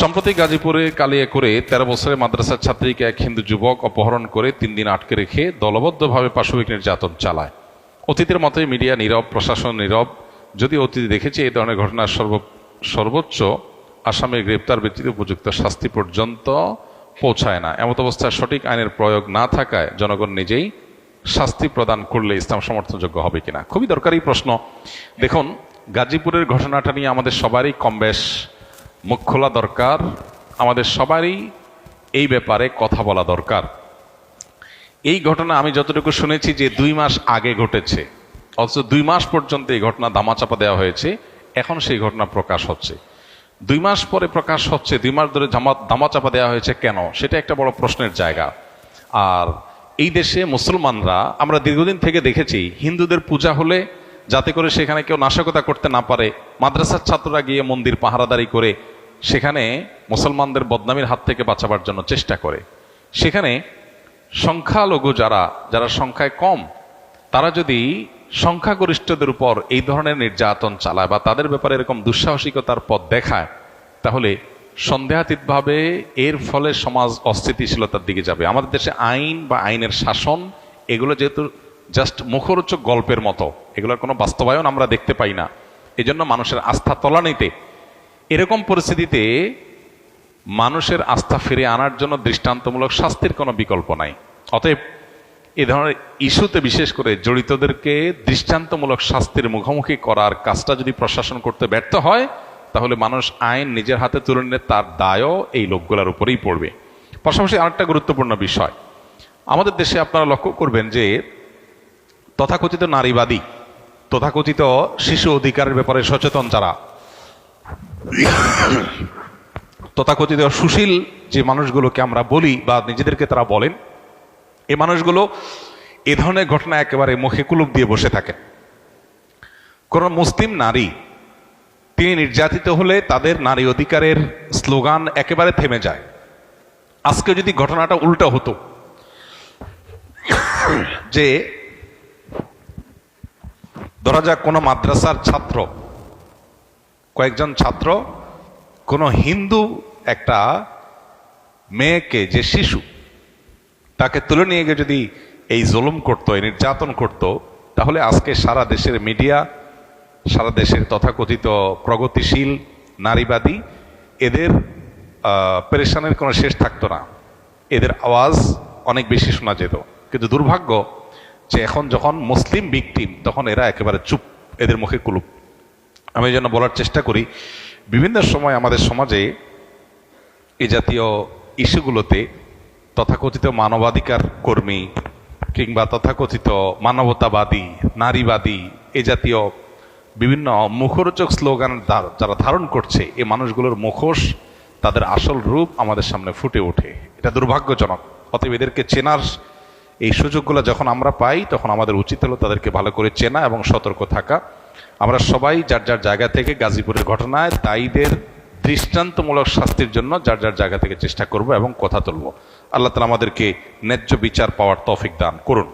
সম্প্রতি গাজীপুরে কালিয়ে করে তেরো বছরের মাদ্রাসার ছাত্রীকে এক হিন্দু যুবক অপহরণ করে তিন দিন আটকে রেখে দলবদ্ধভাবে পাশবিক নির্যাতন চালায়। অতীতের মতোই মিডিয়া নীরব, প্রশাসন নীরব। যদি অতীত দেখেছি এই ধরনের ঘটনার সর্ব, সর্বোচ্চ আসামের গ্রেপ্তার ব্যক্তির উপযুক্ত শাস্তি পর্যন্ত পৌঁছায় না। এমত অবস্থায় সঠিক আইনের প্রয়োগ না থাকায় জনগণ নিজেই শাস্তি প্রদান করলে ইসলাম সমর্থনযোগ্য হবে কিনা? খুবই দরকারি প্রশ্ন। দেখুন, গাজীপুরের ঘটনাটা নিয়ে আমাদের সবারই কম বেশ মুখ খোলা দরকার। আমাদের সবারই এই ব্যাপারে কথা বলা দরকার। এই ঘটনা আমি যতটুকু শুনেছি যে দুই মাস আগে ঘটেছে, অথচ দুই মাস পর্যন্ত এই ঘটনা দামাচাপা দেওয়া হয়েছে, এখন সেই ঘটনা প্রকাশ হচ্ছে। দুই মাস পরে প্রকাশ হচ্ছে, দুই মাস ধরে জামা দামাচাপা দেওয়া হয়েছে কেন? সেটা একটা বড় প্রশ্নের জায়গা। আর এই দেশে মুসলমানরা, আমরা দীর্ঘদিন থেকে দেখেছি, হিন্দুদের পূজা হলে যাতে করে সেখানে কেউ নাশকতা করতে না পারে, মাদ্রাসার ছাত্ররা গিয়ে মন্দির পাহারাদারি করে সেখানে মুসলমানদের বদনামির হাত থেকে বাঁচাবার জন্য চেষ্টা করে। সেখানে সংখ্যালঘু যারা যারা সংখ্যায় কম, তারা যদি সংখ্যাগরিষ্ঠদের উপর এই ধরনের নির্যাতন চালায় বা তাদের ব্যাপারে এরকম দুঃসাহসিকতার পথ দেখায়, তাহলে সন্দেহাতীতভাবে এর ফলে সমাজ অস্থিতিশীলতার দিকে যাবে। আমাদের দেশে আইন বা আইনের শাসন, এগুলো যেহেতু জাস্ট মুখরোচক গল্পের মতো, এগুলোর কোনো বাস্তবায়ন আমরা দেখতে পাই না। এজন্য মানুষের আস্থা তলানিতে এরকম পরিস্থিতিতে মানুষের আস্থা ফিরে আনার জন্য দৃষ্টান্তমূলক শাস্তির কোনো বিকল্প নাই। অতএব এ ধরনের ইস্যুতে বিশেষ করে জড়িতদেরকে দৃষ্টান্তমূলক শাস্তির মুখোমুখি করার কাজটা যদি প্রশাসন করতে ব্যর্থ হয়, তাহলে মানুষ আইন নিজের হাতে তুলে নিলে তার দায়ও এই লোকগুলোর উপরেই পড়বে। পাশাপাশি আরেকটা গুরুত্বপূর্ণ বিষয়। আমাদের দেশে আপনারা লক্ষ্য করবেন যে তথাকথিত নারীবাদী, তথাকথিত শিশু অধিকারের ব্যাপারে সচেতন যারা তথাকথিত সুশীল যে মানুষগুলোকে আমরা বলি বা নিজেদেরকে তারা বলেন, এ মানুষগুলো এ ধরনের ঘটনা একেবারে মুখে কুলুপ দিয়ে বসে থাকেন কোন মুসলিম নারী, তিনি নির্যাতিত হলে তাদের নারী অধিকারের স্লোগান একেবারে থেমে যায়। আজকে যদি ঘটনাটা উল্টা হতো, যে ধরা যাক কোনো মাদ্রাসার ছাত্র কয়েকজন ছাত্র, কোনো হিন্দু একটা মেয়েকে, যে শিশু, তাকে তুলে নিয়ে গিয়ে যদি এই জুলুম করতো, এই নির্যাতন করত, তাহলে আজকে সারা দেশের মিডিয়া, সারা দেশের তথাকথিত প্রগতিশীল নারীবাদী, এদের পেরেশানের কোনো শেষ থাকতো না। এদের আওয়াজ অনেক বেশি শোনা যেত। কিন্তু দুর্ভাগ্য যে এখন যখন মুসলিম বিকটিম তখন এরা একেবারে চুপ, এদের মুখে কুলুপ। আমি এই জন্য বলার চেষ্টা করি, বিভিন্ন সময় আমাদের সমাজে এ জাতীয় ইস্যুগুলোতে তথাকথিত মানবাধিকার কর্মী কিংবা তথাকথিত মানবতাবাদী, নারীবাদী এ জাতীয় বিভিন্ন মুখরোচক স্লোগান যারা ধারণ করছে, এ মানুষগুলোর মুখোশ তাদের আসল রূপ আমাদের সামনে ফুটে ওঠে। এটা দুর্ভাগ্যজনক। অতএব এদেরকে চেনার এই সুযোগগুলো যখন আমরা পাই, তখন আমাদের উচিত হলো তাদেরকে ভালো করে চেনা এবং সতর্ক থাকা। আমরা সবাই যার যার জায়গা থেকে গাজীপুরের ঘটনায় দায়ীদের দৃষ্টান্তমূলক শাস্তির জন্য যার যার জায়গা থেকে চেষ্টা করব এবং কথা তুলব। আল্লাহ তালা আমাদেরকে ন্যায্য বিচার পাওয়ার তৌফিক দান করুন।